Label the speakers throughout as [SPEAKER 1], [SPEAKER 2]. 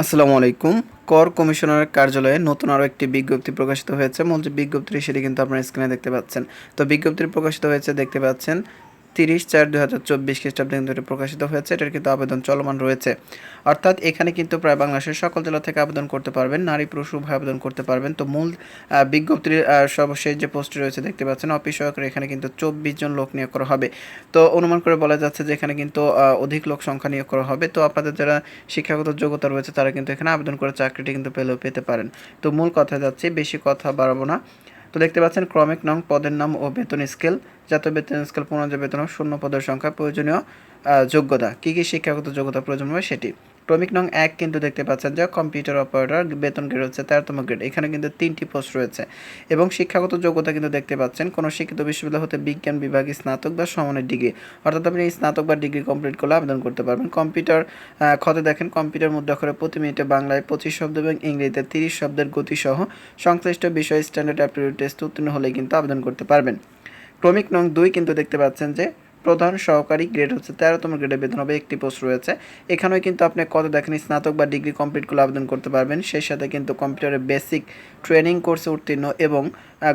[SPEAKER 1] আসসালামু আলাইকুম। কর কমিশনারের কার্যালয়ে নতুন আরও একটি বিজ্ঞপ্তি প্রকাশিত হয়েছে। মূল যে বিজ্ঞপ্তি সেটি কিন্তু আপনারা স্ক্রিনে দেখতে পাচ্ছেন। তো বিজ্ঞপ্তি প্রকাশিত হয়েছে, দেখতে পাচ্ছেন তিরিশ চার দু হাজার চব্বিশ খ্রিস্টাব্দে কিন্তু এটি প্রকাশিত হয়েছে। এটার কিন্তু আবেদন চলমান রয়েছে। অর্থাৎ এখানে কিন্তু প্রায় বাংলাদেশের সকল জেলা থেকে আবেদন করতে পারবেন, নারী পুরুষ উভয় আবেদন করতে পারবেন। তো মূল বিজ্ঞপ্তির সর্বশেষ যে পোস্টটি রয়েছে দেখতে পাচ্ছেন, অফিস সহকারে এখানে কিন্তু চব্বিশ জন লোক নিয়োগ করা হবে। তো অনুমান করে বলা যাচ্ছে যে এখানে কিন্তু অধিক লোক সংখ্যা নিয়োগ করা হবে। তো আপনাদের যারা শিক্ষাগত যোগ্যতা রয়েছে তারা কিন্তু এখানে আবেদন করে চাকরিটি কিন্তু পেলেও পেতে পারেন। তো মূল কথা যাচ্ছে, বেশি কথা বাড়াবো না। তো দেখতে পাচ্ছেন, ক্রমিক নং পদের নাম ও বেতন স্কেল। জাতীয় বেতন স্কেল পুনরায় বেতন শূন্য পদের সংখ্যা প্রয়োজনীয় যোগ্যতা। কী কী শিক্ষাগত যোগ্যতা প্রয়োজন হবে সেটি? ক্রমিক নং এক কিন্তু দেখতে পাচ্ছেন যে কম্পিউটার অপারেটর বেতন গ্রেড হচ্ছে তেরোতম গ্রেড এখানে কিন্তু তিনটি পোস্ট রয়েছে। এবং শিক্ষাগত যোগ্যতা কিন্তু দেখতে পাচ্ছেন, কোনো শিক্ষিত বিশ্ববিদ্যালয় হতে বিজ্ঞান বিভাগে স্নাতক বা সমানের ডিগ্রি অর্থাৎ আপনি এই স্নাতক বা ডিগ্রি কমপ্লিট করলে আবেদন করতে পারবেন। কম্পিউটার খতে দেখেন, কম্পিউটার মুদ্রাক্ষরে প্রতি মিনিটে বাংলায় পঁচিশ শব্দ এবং ইংরেজিতে তিরিশ শব্দের গতিসহ সংশ্লিষ্ট বিষয় স্ট্যান্ডার্ড অ্যাপটিটিউড টেস্ট উত্তীর্ণ হলে কিন্তু আবেদন করতে পারবেন। ক্রমিক নং দুই কিন্তু দেখতে পাচ্ছেন যে প্রধান সহকারী গ্রেড হচ্ছে তেরোতম গ্রেডে বেতন হবে, একটি পোস্ট রয়েছে। এখানেও কিন্তু আপনি কত দেখেন, স্নাতক বা ডিগ্রি কমপ্লিট করলে আবেদন করতে পারবেন। সেই সাথে কিন্তু কম্পিউটারের বেসিক ট্রেনিং কোর্সে উত্তীর্ণ এবং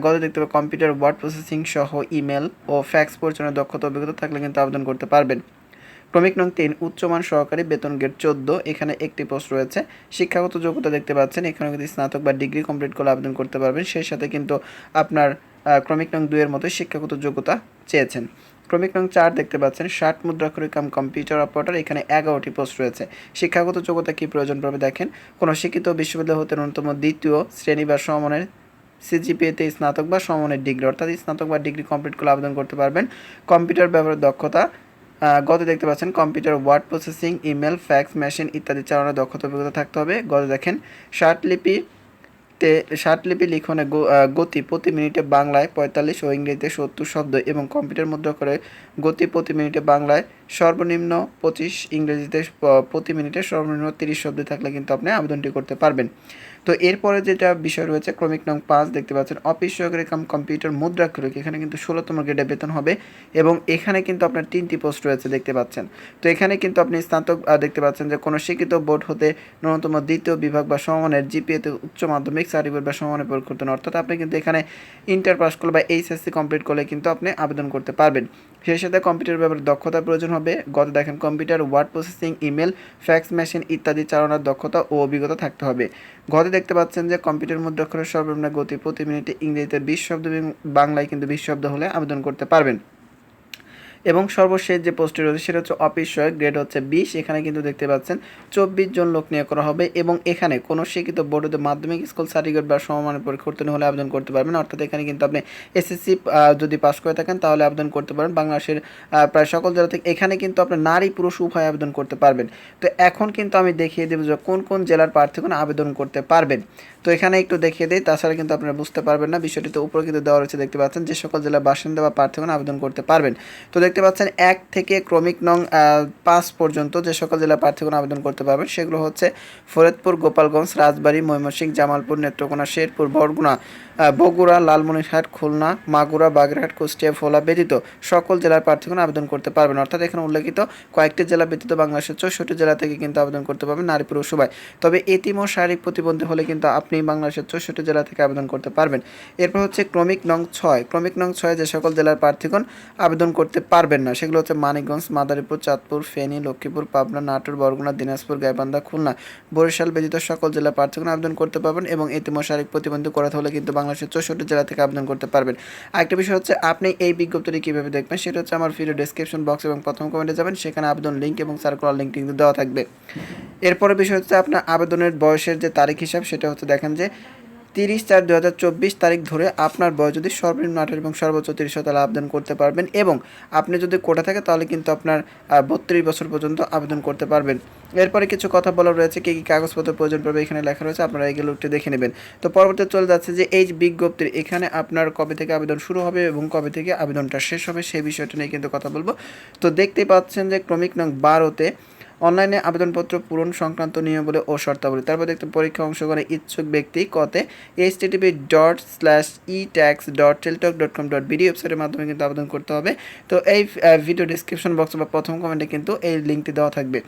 [SPEAKER 1] গত দেখতে পাবেন কম্পিউটার ওয়ার্ড প্রসেসিং সহ ইমেল ও ফ্যাক্স পরিচালনার দক্ষতা অভিজ্ঞতা থাকলে কিন্তু আবেদন করতে পারবেন। ক্রমিক নং তিন, উচ্চমান সহকারী বেতন গ্রেড চোদ্দ, এখানে একটি পোস্ট রয়েছে। শিক্ষাগত যোগ্যতা দেখতে পাচ্ছেন এখানে কিন্তু স্নাতক বা ডিগ্রি কমপ্লিট করলে আবেদন করতে পারবেন। সেই সাথে কিন্তু আপনার ক্রমিক নং দুইয়ের মতো শিক্ষাগত যোগ্যতা চেয়েছেন। ক্রমিক নং চার দেখতে পাচ্ছেন। ষাট মুদ্রাক্ষরিক কাম কম্পিউটার অপারেটর এখানে এগারোটি পোস্ট রয়েছে। শিক্ষাগত যোগ্যতা কী প্রয়োজন পড়বে দেখেন। কোনো শিক্ষিত বিশ্ববিদ্যালয় হতে ন্যূনতম দ্বিতীয় শ্রেণি বা সমমানের সিজিপিএতে স্নাতক বা সমমানের ডিগ্রি অর্থাৎ স্নাতক বা ডিগ্রি কমপ্লিট করলে আবেদন করতে পারবেন। কম্পিউটার ব্যবহারের দক্ষতা গত দেখতে পাচ্ছেন computer word processing email fax machine ইত্যাদি চালানোর দক্ষতা অভিজ্ঞতা থাকতে হবে। গত দেখেন, ষাট লিপি তে ষাটলিপি লিখনে গতি প্রতি মিনিটে বাংলায় পঁয়তাল্লিশ ও ইংরেজিতে সত্তর শব্দ এবং কম্পিউটার মুদ্রা করে গতি প্রতি মিনিটে বাংলায় সর্বনিম্ন পঁচিশ ইংরেজিতে প্রতি মিনিটে সর্বনিম্ন তিরিশ শব্দ থাকলে কিন্তু আপনি আবেদনটি করতে পারবেন। তো এরপরে যেটা বিষয় রয়েছে, ক্রমিক নং পাঁচ দেখতে পাচ্ছেন, অফিস সহকারী কাম কম্পিউটার মুদ্রাক্ষরিক, এখানে কিন্তু ষোলোতম গ্রেডে বেতন হবে এবং এখানে কিন্তু আপনার তিনটি পোস্ট রয়েছে দেখতে পাচ্ছেন। তো এখানে কিন্তু আপনি স্নাতক দেখতে পাচ্ছেন যে কোনো শিক্ষিত বোর্ড হতে ন্যূনতম দ্বিতীয় বিভাগ বা সমমানের জিপিএতে উচ্চ মাধ্যমিক সার্টিফিকেট বা সমমানের প্রয়োগ করতেন অর্থাৎ আপনি কিন্তু এখানে ইন্টার পাস করলে বা এইচএসসি কমপ্লিট করলে কিন্তু আপনি আবেদন করতে পারবেন। সেই সাথে কম্পিউটার ব্যাপারে দক্ষতা প্রয়োজন হবে। গত দেখেন, computer, word processing, email, fax machine ইত্যাদি চালানোর দক্ষতা ও অভিজ্ঞতা থাকতে হবে। ঘরে দেখতে পাচ্ছেন যে কম্পিউটার মধ্যে অক্ষরের সর্বনিম্ন গতি প্রতি মিনিটে ইংরেজিতে বিশ শব্দ বাংলায় কিন্তু বিশ শব্দ হলে আবেদন করতে পারবেন। এবং সর্বশেষ যে পোস্টটি রয়েছে সেটা হচ্ছে অফিস সহায়ক গ্রেড হচ্ছে বিশ। এখানে কিন্তু দেখতে পাচ্ছেন চব্বিশ জন লোক নিয়োগ করা হবে এবং এখানে কোনো শিক্ষিত বোর্ডে মাধ্যমিক স্কুল সার্টিফিকেট বা সমমানের পরীক্ষা উত্তীর্ণ হলে আবেদন করতে পারবেন। অর্থাৎ এখানে কিন্তু আপনি এসএসসি যদি পাস করে থাকেন তাহলে আবেদন করতে পারেন। বাংলাদেশের প্রায় সকল জেলা থেকে এখানে কিন্তু আপনি নারী পুরুষ উভয় আবেদন করতে পারবেন। তো এখন কিন্তু আমি দেখিয়ে দেবো যে কোন কোন জেলার প্রার্থীগণ আবেদন করতে পারবেন। তো এখানে একটু দেখিয়ে দিই, তাছাড়া কিন্তু আপনারা বুঝতে পারবেন না বিষয়টি তো উপরে কিন্তু দেওয়া রয়েছে, দেখতে পাচ্ছেন যে সকল জেলার বাসিন্দা বা প্রার্থীগণ আবেদন করতে পারবেন। তো দেখতে পাচ্ছেন, এক থেকে ক্রমিক নং পাঁচ পর্যন্ত যে সকল জেলার প্রার্থীগণ আবেদন করতে পারবেন, সেগুলো হচ্ছে ফরিদপুর, গোপালগঞ্জ, রাজবাড়ী, ময়মনসিংহ, জামালপুর, নেত্রকোনা, শেরপুর, বরগুনা বগুড়া, লালমনিরহাট, খুলনা, মাগুরা, বাগেরহাট, কুষ্টিয়া, ভোলা ব্যতীত সকল জেলার প্রার্থীগণ আবেদন করতে পারবেন। অর্থাৎ এখানে উল্লেখিত কয়েকটি জেলা ব্যতীত বাংলাদেশের চৌষট্টি জেলা থেকে কিন্তু আবেদন করতে পারবেন নারী পুরুষ উভয় তবে এতিম ও শারীরিক প্রতিবন্ধী হলে কিন্তু আপনি বাংলাদেশের চৌষট্টি জেলা থেকে আবেদন করতে পারবেন। এরপর হচ্ছে ক্রমিক নং ছয়। ক্রমিক নং ছয় যে সকল জেলার প্রার্থীগণ আবেদন করতে পারবেন না। সেগুলো হচ্ছে মানিকগঞ্জ, মাদারীপুর, চাঁদপুর, ফেনী, লক্ষ্মীপুর, পাবনা, নাটোর, বরগুনা, দিনাজপুর, গাইবান্ধা, খুলনা, বরিশাল ব্যতীত সকল জেলা প্রার্থীগণ আবেদন করতে পারবেন এবং ও শারীরিক প্রতিবন্ধী করা হলে কিন্তু বাংলাদেশের চৌষট্টি জেলা থেকে আবেদন করতে পারবেন। আরেকটা বিষয় হচ্ছে, আপনি এই বিজ্ঞপ্তিটি কীভাবে দেখবেন সেটা হচ্ছে আমার ভিডিও ডেসক্রিপশন বক্স এবং প্রথম কমেন্টে যাবেন। সেখানে আবেদন লিঙ্ক এবং সার্কুলার লিঙ্ক কিন্তু দেওয়া থাকবে। এরপরে বিষয় হচ্ছে, আপনার আবেদনের বয়সের যে তারিখ হিসাব, সেটা হচ্ছে দেখেন যে তিরিশ চার দু হাজার চব্বিশ তারিখ ধরে আপনার বয়স যদি সর্বনিম্ন আঠারো এবং সর্বোচ্চ তিরিশ তাহলে আবেদন করতে পারবেন এবং আপনি যদি কোটা থাকে তাহলে কিন্তু আপনার বত্রিশ বছর পর্যন্ত আবেদন করতে পারবেন। এরপরে কিছু কথা বলা রয়েছে, কী কী কাগজপত্র প্রয়োজন পড়বে এখানে লেখা রয়েছে, আপনারা এগুলো একটু দেখে নেবেন। তো পরবর্তী চলে যাচ্ছে যে এই বিজ্ঞপ্তির এখানে আপনার কবে থেকে আবেদন শুরু হবে এবং কবে থেকে আবেদনটা শেষ হবে সেই বিষয়টা নিয়ে কিন্তু কথা বলব। তো দেখতে পাচ্ছেন যে ক্রমিক নং বারোতে অনলাইনে আবেদনপত্র পূরণ সংক্রান্ত নিয়মাবলী ও শর্তাবলী। তারপর দেখতে পরীক্ষা অংশগ্রহণে ইচ্ছুক ব্যক্তি কতে H TTP dot slash e tax dot Teletalk dot com dot BD ওয়েবসাইটের মাধ্যমে কিন্তু আবেদন করতে হবে। তো এই ভিডিও ডিসক্রিপশন বক্স বা প্রথম কমেন্টে কিন্তু এই লিঙ্কটি দেওয়া থাকবে।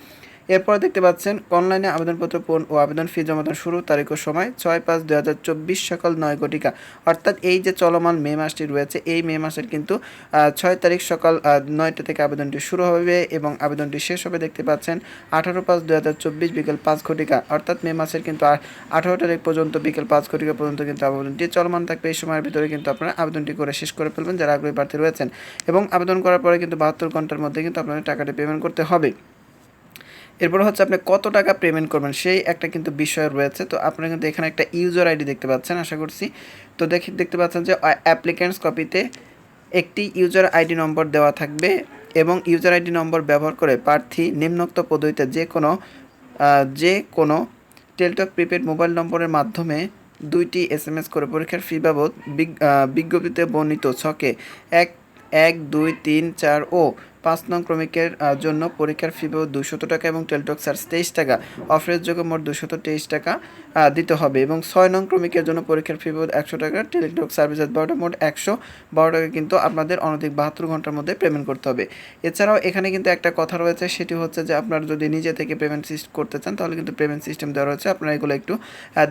[SPEAKER 1] এরপর দেখতে পাচ্ছেন, অনলাইনে আবেদনপত্র পূরণ ও আবেদন ফি জমা দেওয়ার শুরু তারিখ ও সময় ছয় পাঁচ দুই হাজার চব্বিশ সকাল নয় ঘটিকা। অর্থাৎ এই যে চলমান মে মাসটি রয়েছে, এই মে মাসের কিন্তু ছয় তারিখ সকাল নয়টা থেকে আবেদনটি শুরু হবে এবং আবেদনটি শেষ হবে দেখতে পাচ্ছেন আঠারো পাঁচ দুই হাজার চব্বিশ বিকেল পাঁচ ঘটিকা। অর্থাৎ মে মাসের কিন্তু আঠারো তারিখ পর্যন্ত বিকেল পাঁচ ঘটিকা পর্যন্ত কিন্তু আবেদনটি চলমান থাকবে। এই সময়ের ভিতরে কিন্তু আপনারা আবেদনটি করে শেষ করে ফেলবেন, যারা আগ্রহী প্রার্থী রয়েছেন। এবং আবেদন করার পরে কিন্তু বাহাত্তর ঘণ্টার মধ্যে কিন্তু আপনাদের টাকাটি পেমেন্ট করতে হবে। এরপর হচ্ছে আপনি কত টাকা পেমেন্ট করবেন, সেই একটা কিন্তু বিষয় রয়েছে। তো আপনারা কিন্তু এখানে একটা ইউজার আইডি দেখতে পাচ্ছেন, আশা করছি। তো দেখি, দেখতে পাচ্ছেন যে অ্যাপ্লিক্যান্টস কপিতে একটি ইউজার আইডি নম্বর দেওয়া থাকবে এবং ইউজার আইডি নম্বর ব্যবহার করে প্রার্থী নিম্নোক্ত পদ্ধতিতে যে কোনো যে কোনো টেলটক প্রিপেড মোবাইল নম্বরের মাধ্যমে দুইটি এস এম এস করে পরীক্ষার ফি বাবদ বিজ্ঞপ্তিতে বর্ণিত ছকে এক এক, দুই, তিন, চার ও পাঁচ নং ক্রমিকের জন্য পরীক্ষার ফি দুশত টাকা এবং টেলটক চার্জ তেইশ টাকা। অফারের মোট দুশত তেইশ টাকা দিতে হবে এবং ছয় নং ক্রমিকের জন্য পরীক্ষার ফি বাবদ একশো টাকা, টেলিটক সার্ভিস বারোটা মোট একশো বারো টাকা কিন্তু আপনাদের অনধিক বাহাত্তর ঘণ্টার মধ্যে পেমেন্ট করতে হবে। এছাড়াও এখানে কিন্তু একটা কথা রয়েছে, সেটি হচ্ছে যে আপনারা যদি নিজে থেকে পেমেন্ট সিস্টেম করতে চান, তাহলে কিন্তু পেমেন্ট সিস্টেম দেওয়া রয়েছে। আপনারা এগুলো একটু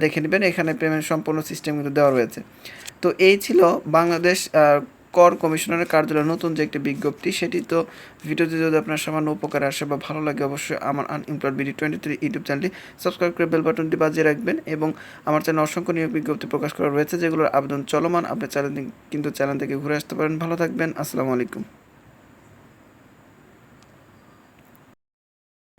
[SPEAKER 1] দেখে নেবেন। এখানে পেমেন্ট সম্পূর্ণ সিস্টেম কিন্তু দেওয়া রয়েছে। তো এই ছিল বাংলাদেশ কর কমিশনারের কার্যালয় নতুন যে একটি বিজ্ঞপ্তি, সেটি তো ভিডিওতে যদি আপনার সামান্য উপকার আসে বা ভালো লাগে, অবশ্যই আমার unemployed BD twenty three YouTube চ্যানেলটি সাবস্ক্রাইব করে বেল বাটনটি বাজিয়ে রাখবেন এবং আমার চ্যানেল অসংখ্য নিয়োগ বিজ্ঞপ্তি প্রকাশ করা রয়েছে, যেগুলোর আবেদন চলমান। আপনি চ্যানেল কিন্তু চ্যানেল থেকে ঘুরে আসতে পারেন। ভালো থাকবেন। আসসালামু আলাইকুম।